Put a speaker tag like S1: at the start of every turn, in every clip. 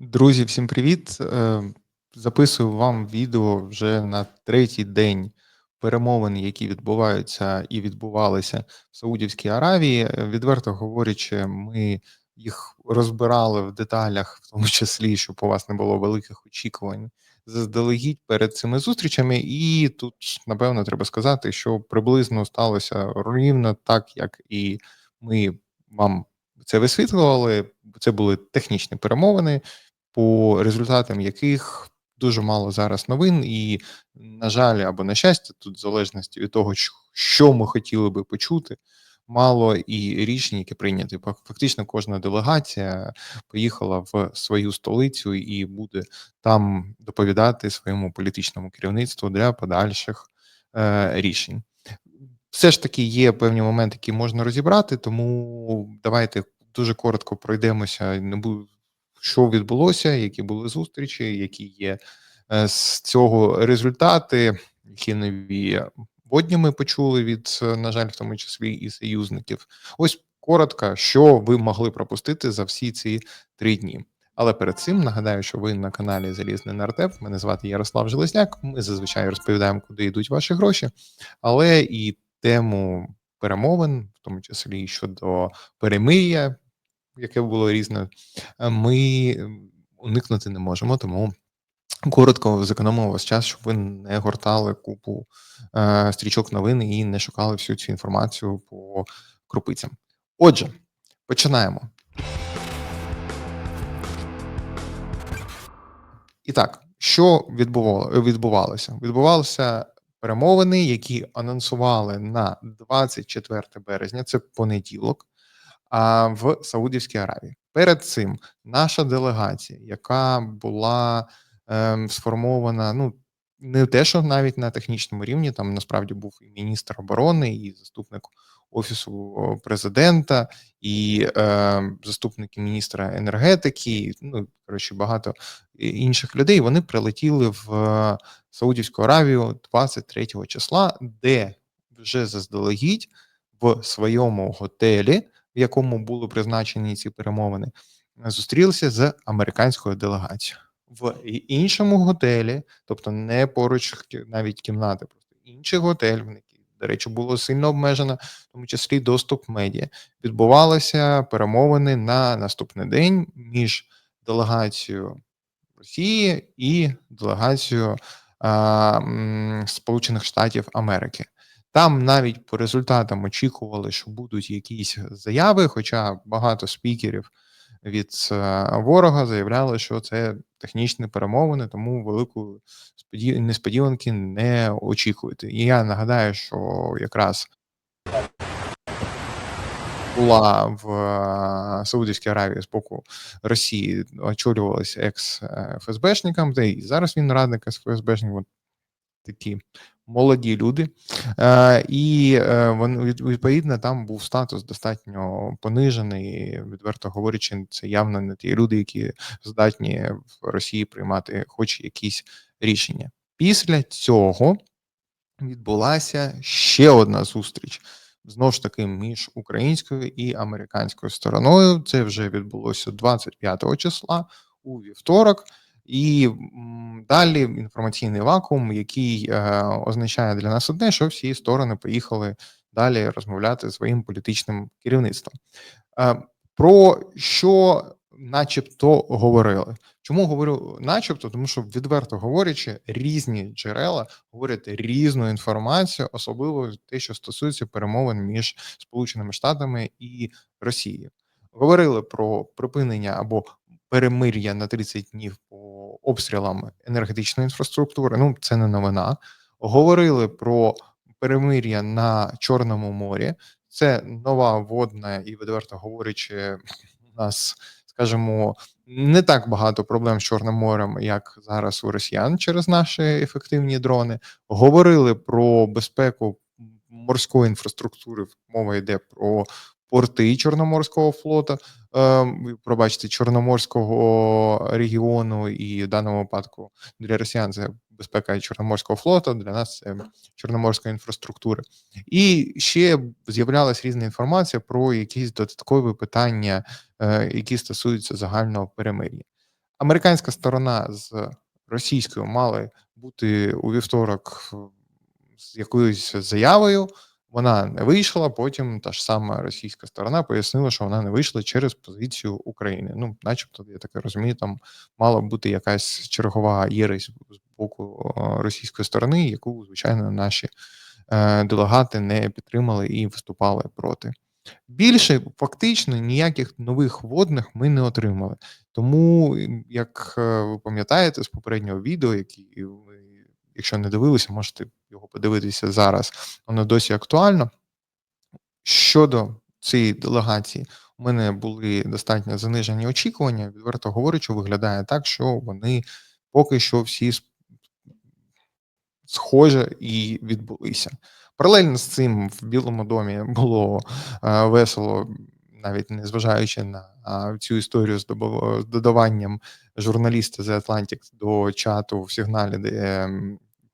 S1: Друзі, всім привіт! Е, записую вам відео вже на третій день перемовин, які відбуваються і відбувалися в Саудівській Аравії. Е, відверто говорячи, ми їх розбирали в деталях, в тому числі, щоб у вас не було великих очікувань заздалегідь перед цими зустрічами. І тут, напевно, треба сказати, що приблизно сталося рівно так, як і ми вам це висвітлювали. Це були технічні перемовини по результатам яких дуже мало зараз новин, і, на жаль, або на щастя, тут в залежності від того, що ми хотіли би почути, мало і рішень, які прийняті. Фактично, кожна делегація поїхала в свою столицю і буде там доповідати своєму політичному керівництву для подальших е, рішень. Все ж таки є певні моменти, які можна розібрати, тому давайте дуже коротко пройдемося. Не буду що відбулося, які були зустрічі, які є е, з цього результати, які нові водні ми почули від, на жаль, в тому числі і союзників. Ось коротко, що ви могли пропустити за всі ці три дні. Але перед цим нагадаю, що ви на каналі Залізний Нартеп. Мене звати Ярослав Железняк. Ми зазвичай розповідаємо, куди йдуть ваші гроші, але і тему перемовин, в тому числі щодо перемир'я, яке було різне, е, ми уникнути не можемо. Тому коротко зекономив вас час, щоб ви не гортали купу е, стрічок новин і не шукали всю цю інформацію по крупицям. Отже, починаємо. І так, що відбувало, відбувалося? Відбувалися перемовини, які анонсували на 24 березня, це понеділок в Саудівській Аравії. Перед цим наша делегація, яка була ем, сформована, ну не те, що навіть на технічному рівні, там насправді був і міністр оборони, і заступник офісу президента, і е, заступники міністра енергетики, ну коротше, багато інших людей. Вони прилетіли в Саудівську Аравію 23 числа, де вже заздалегідь в своєму готелі в якому були призначені ці перемовини, зустрілися з американською делегацією в іншому готелі, тобто не поруч навіть кімнати, просто інший готель, в який, до речі, було сильно обмежено, в тому числі доступ медіа. Відбувалися перемовини на наступний день між делегацією Росії і делегацією а, Сполучених Штатів Америки. Там навіть по результатам очікували, що будуть якісь заяви, хоча багато спікерів від е, ворога заявляли, що це технічні перемовини, тому великої несподіванки не очікуйте. І я нагадаю, що якраз була в е, Саудівській Аравії з боку Росії очолювалася екс ФСБшником, та і зараз він радник з ФСБшником такі молоді люди, е, і е, відповідно там був статус достатньо понижений. Відверто говорячи, це явно не ті люди, які здатні в Росії приймати хоч якісь рішення. Після цього відбулася ще одна зустріч. Знову ж таки, між українською і американською стороною. Це вже відбулося 25 числа у вівторок. І далі інформаційний вакуум, який е, означає для нас одне, що всі сторони поїхали далі розмовляти з своїм політичним керівництвом. Е, про що, начебто, говорили? Чому говорю, начебто, тому що відверто говорячи, різні джерела говорять різну інформацію, особливо те, що стосується перемовин між Сполученими Штатами і Росією. Говорили про припинення або перемир'я на 30 днів по обстрілам енергетичної інфраструктури. Ну це не новина. Говорили про перемир'я на Чорному морі. Це нова водна і відверто говорячи, у нас скажімо, не так багато проблем з Чорним морем, як зараз у росіян через наші ефективні дрони. Говорили про безпеку морської інфраструктури. Мова йде про порти Чорноморського флота, е, пробачте, Чорноморського регіону, і в даному випадку для росіян це безпека Чорноморського флоту, для нас це чорноморська інфраструктура. І ще з'являлася різна інформація про якісь додаткові питання, е, які стосуються загального перемир'я. Американська сторона з російською мали бути у вівторок з якоюсь заявою. Вона не вийшла. Потім та ж сама російська сторона пояснила, що вона не вийшла через позицію України. Ну, начебто, я таке розумію, там мала бути якась чергова єресь з боку російської сторони, яку звичайно наші е, делегати не підтримали і виступали проти. Більше фактично ніяких нових водних ми не отримали. Тому, як е, ви пам'ятаєте з попереднього відео, які якщо не дивилися, можете його подивитися зараз. Воно досі актуально. Щодо цієї делегації, у мене були достатньо занижені очікування. Відверто говорячи, виглядає так, що вони поки що всі схоже і відбулися. Паралельно з цим в Білому домі було е, весело, навіть не зважаючи на цю історію з додаванням журналіста The Atlantic до чату в сигналі, де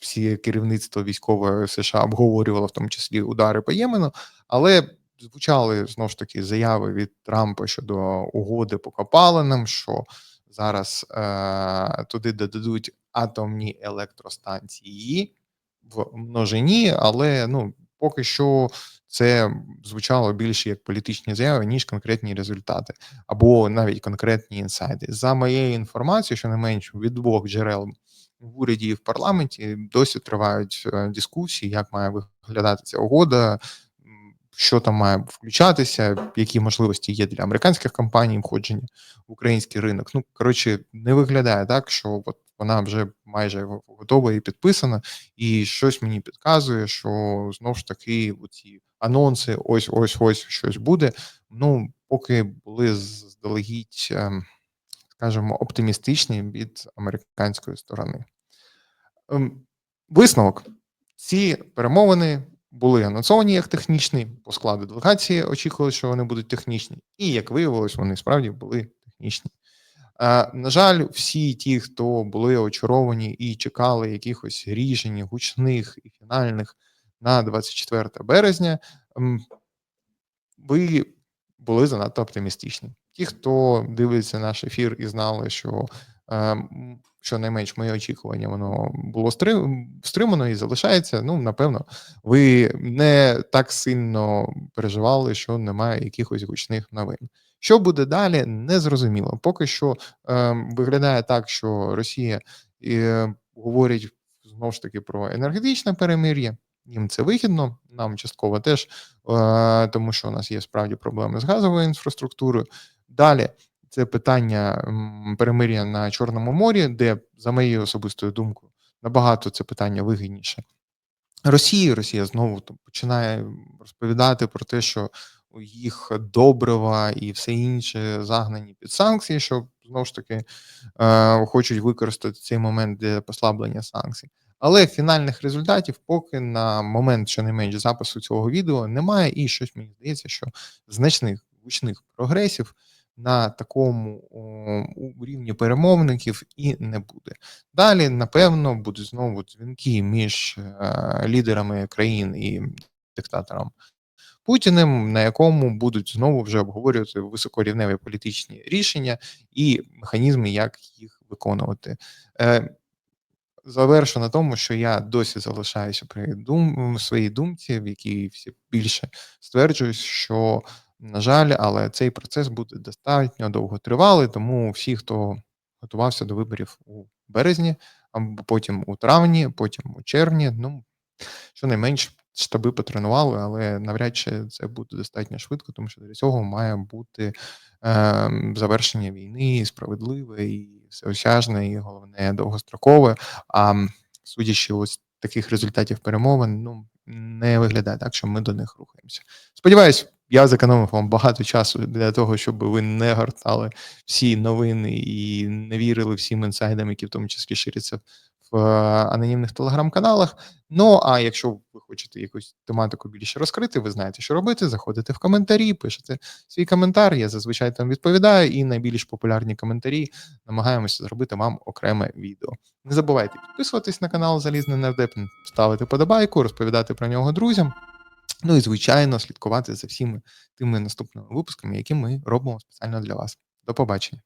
S1: всі керівництво військове США обговорювало в тому числі удари по Ємену, але звучали знову ж таки заяви від Трампа щодо угоди по копалинам, що зараз е, туди додадуть атомні електростанції в множині, але ну поки що це звучало більше як політичні заяви, ніж конкретні результати, або навіть конкретні інсайди. За моєю інформацією, що не менш від двох джерел в уряді і в парламенті досі тривають е, дискусії, як має виглядати ця угода. Що там має включатися, які можливості є для американських компаній входження в український ринок? Ну коротше, не виглядає так, що от вона вже майже готова і підписана, і щось мені підказує, що знову ж таки ці анонси, ось ось ось щось буде. Ну поки були заздалегідь, ем, скажімо, оптимістичні від американської сторони. Ем, Висновок: ці перемовини були анонсовані як технічні, по складу делегації очікували, що вони будуть технічні, і як виявилось, вони справді були технічні. Е, На жаль, всі ті, хто були очаровані і чекали якихось рішень гучних і фінальних на 24 березня, ем, ви були занадто оптимістичні. Ті, хто дивиться наш ефір і знали, що ем, щонайменш моє очікування, воно було стримано і залишається. Ну, напевно, ви не так сильно переживали, що немає якихось гучних новин. Що буде далі, не зрозуміло. Поки що ем, виглядає так, що Росія е, говорить знову ж таки про енергетичне перемир'я. Їм це вигідно, нам частково теж, е, тому що у нас є справді проблеми з газовою інфраструктурою. Далі це питання перемир'я на Чорному морі, де, за моєю особистою думкою, набагато це питання вигідніше. Росії Росія знову починає розповідати про те, що їх добрива і все інше загнані під санкції, що знову ж таки е, хочуть використати цей момент для послаблення санкцій. Але фінальних результатів поки на момент щонайменш запису цього відео немає, і щось мені здається, що значних гучних прогресів на такому о, рівні перемовників і не буде. Далі, напевно, будуть знову дзвінки між е, лідерами країн і диктатором Путіним, на якому будуть знову вже обговорювати високорівневі політичні рішення і механізми, як їх виконувати. Е, Завершу на тому, що я досі залишаюся при дум своїй думці, в якій всі більше стверджують, що на жаль, але цей процес буде достатньо довготривалий, тому всі, хто готувався до виборів у березні, або потім у травні, потім у червні, ну щонайменш штаби потренували, але навряд чи це буде достатньо швидко, тому що для цього має бути е, завершення війни справедливе і всеосяжне, і головне довгострокове. А судячи ось таких результатів перемовин, ну не виглядає так, що ми до них рухаємося. Сподіваюсь, я зекономив вам багато часу для того, щоб ви не гортали всі новини і не вірили всім інсайдам, які в тому числі ширяться в е, анонімних телеграм-каналах. Ну а якщо ви хочете якусь тематику більше розкрити, ви знаєте, що робити. Заходите в коментарі, пишете свій коментар. Я зазвичай там відповідаю, і найбільш популярні коментарі намагаємося зробити вам окреме відео. Не забувайте підписуватись на канал Залізний Нардеп, ставити подобайку, розповідати про нього друзям. Ну і звичайно, слідкувати за всіми тими наступними випусками, які ми робимо спеціально для вас. До побачення.